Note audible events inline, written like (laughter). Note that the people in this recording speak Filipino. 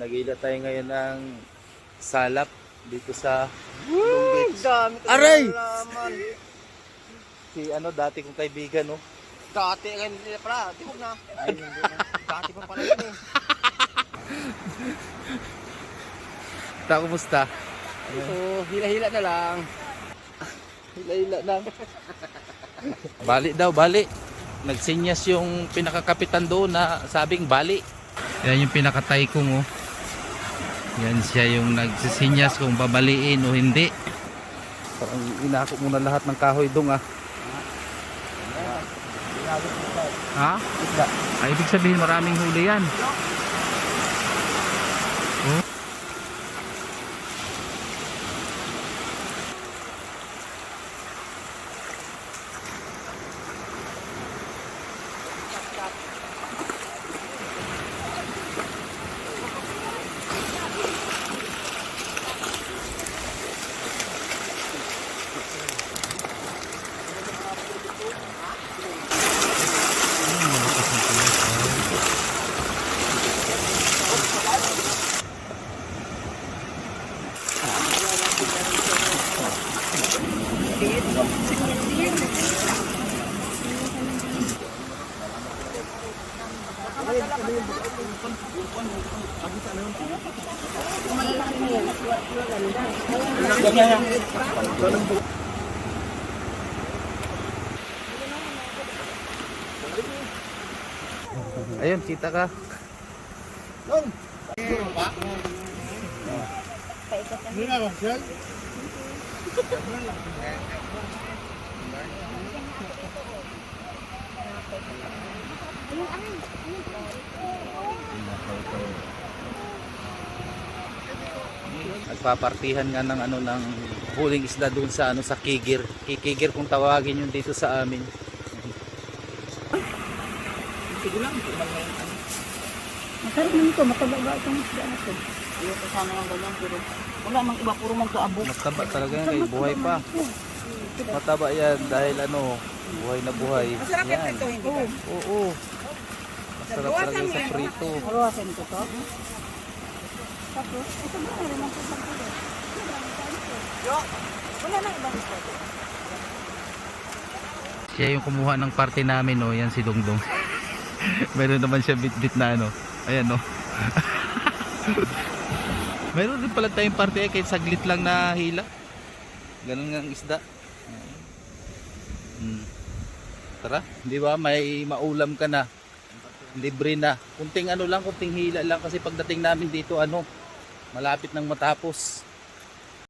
Nagila tayo ngayon ng salap dito sa Woo! Dami Aray! nalaman. si ano dati kong kaibigan no. Dati ngayon nila pala. Di na. Ay, hindi na. (laughs) Dati pa pala yun eh. Ta kumusta? So, hila-hila na lang. Hila-hila na. bali daw, bali. Nagsinyas yung pinakakapitan doon na sabing bali. Yan yung pinakatay kong oh. Yan siya yung nagsisinyas kung babaliin o hindi. Parang inako muna lahat ng kahoy dong ah. Ha? Ay, ibig sabihin maraming huli yan. Ayun, kita ka. Nagpapartihan nga ng ano ng huling isda doon sa ano sa Kigir. Kikigir kung tawagin yun dito sa amin. Masarap naman ito, mataba itong isda na ito. Ayoko sana ng ganyan, pero wala mang iba, puro magkaabok. Mataba talaga yan kay buhay pa. Mataba yan dahil ano, buhay na buhay. Masarap yan. ito, hindi ba? Oo. oo. Masarap talaga sa prito. Haluasin ko to. Tapos, ito ba meron ng ko Wala nang ibang isda. Siya yung kumuha ng parte namin, no. Yan si Dongdong. (laughs) Meron naman siya bit-bit na ano. Ayan, no. (laughs) Meron din pala tayong parte eh, kahit saglit lang na hila. Ganun nga ang isda. Hmm. Tara, di ba? May maulam ka na. Libre na. Kunting ano lang, kunting hila lang kasi pagdating namin dito ano, malapit nang matapos.